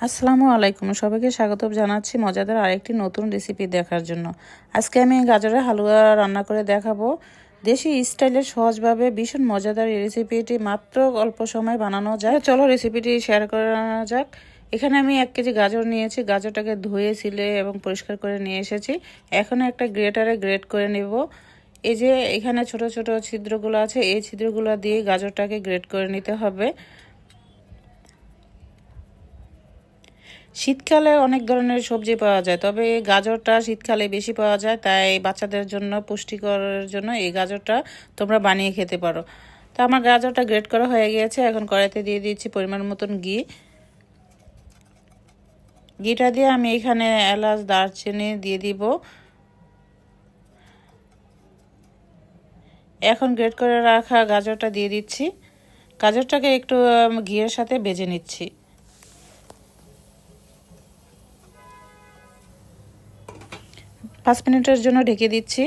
আসসালামু আলাইকুম। সবাইকে স্বাগত জানাচ্ছি মজাদার আরেকটি নতুন রেসিপি দেখার জন্য। আজকে আমি গাজরের হালুয়া রান্না করে দেখাবো। দেশি স্টাইলে সহজভাবে ভীষণ মজাদার এই রেসিপিটি মাত্র অল্প সময় বানানো যায়। চলো রেসিপিটি শেয়ার করা যাক। এখানে আমি এক কেজি গাজর নিয়েছি। গাজরটাকে ধুয়ে ছিলে এবং পরিষ্কার করে নিয়ে এসেছি। এখন একটা গ্রেটারে গ্রেট করে নেব। এই যে এখানে ছোট ছোট ছিদ্রগুলো আছে, এই ছিদ্রগুলো দিয়ে গাজরটাকে গ্রেট করে নিতে হবে। শীতকালে অনেক ধরনের সবজি পাওয়া যায়, তবে গাজরটা শীতকালে বেশি পাওয়া যায়, তাই বাচ্চাদের জন্য পুষ্টিকরের জন্য এই গাজরটা তোমরা বানিয়ে খেতে পারো। তো আমার গাজরটা গ্রেট করা হয়ে গিয়েছে, এখন কড়াইতে দিয়ে দিচ্ছি পরিমাণ মতন ঘি। ঘিটা দিয়ে আমি এখানে এলাচ, দারচিনি দিয়ে দিব। এখন গ্রেট করে রাখা গাজরটা দিয়ে দিচ্ছি। গাজরটাকে একটু ঘিয়ের সাথে বেজে নিচ্ছি। পাঁচ মিনিটের জন্য ঢেকে দিচ্ছি।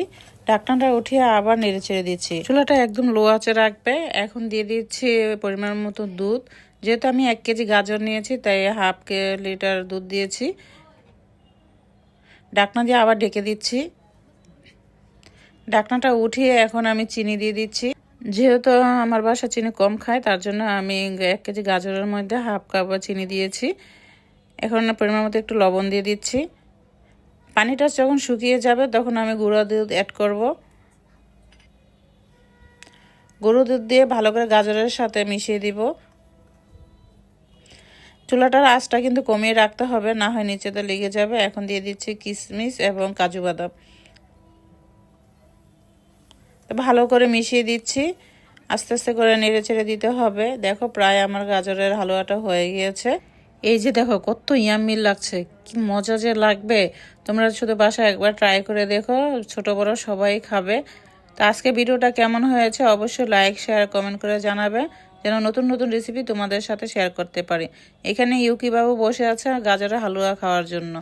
ঢাকনাটা উঠিয়ে আবার নেড়ে ছেড়ে দিচ্ছি। চুলাটা একদম লো আঁচে রাখবে। এখন দিয়ে দিচ্ছি পরিমাণ মতো দুধ। যেহেতু আমি এক কেজি গাজর নিয়েছি, তাই হাফ কে লিটার দুধ দিয়েছি। ডাকনা দিয়ে আবার ঢেকে দিচ্ছি। ডাকনাটা উঠিয়ে এখন আমি চিনি দিয়ে দিচ্ছি। যেহেতু আমার বাসা চিনি কম খায়, তার জন্য আমি এক কেজি গাজরের মধ্যে হাফ কাপ চিনি দিয়েছি। এখন পরিমাণ মতো একটু লবণ দিয়ে দিচ্ছি। পানিটা যখন শুকিয়ে যাবে, তখন আমি গুঁড়ো দুধ অ্যাড করব। গরু দুধ দিয়ে ভালো করে গাজরের সাথে মিশিয়ে দিব। চুলাটার আঁচটা কিন্তু কমিয়ে রাখতে হবে, না হয় নিচেতে লেগে যাবে। এখন দিয়ে দিচ্ছি কিশমিশ এবং কাজু বাদাম। ভালো করে মিশিয়ে দিচ্ছি। আস্তে আস্তে করে নেড়ে ছেড়ে দিতে হবে। দেখো প্রায় আমার গাজরের হালুয়াটা হয়ে গিয়েছে। এই যে দেখো, কত ইয়াম্মি লাগছে, কি মজা যে লাগবে। তোমরা শুধু বাসায় একবার ট্রাই করে দেখো, ছোট বড় সবাই খাবে। তো আজকে ভিডিওটা কেমন হয়েছে অবশ্যই লাইক শেয়ার কমেন্ট করে জানাবে, যেন নতুন নতুন রেসিপি তোমাদের সাথে শেয়ার করতে পারি। এখানে ইউকি বাবু বসে আছে গাজরের হালুয়া খাওয়ার জন্য।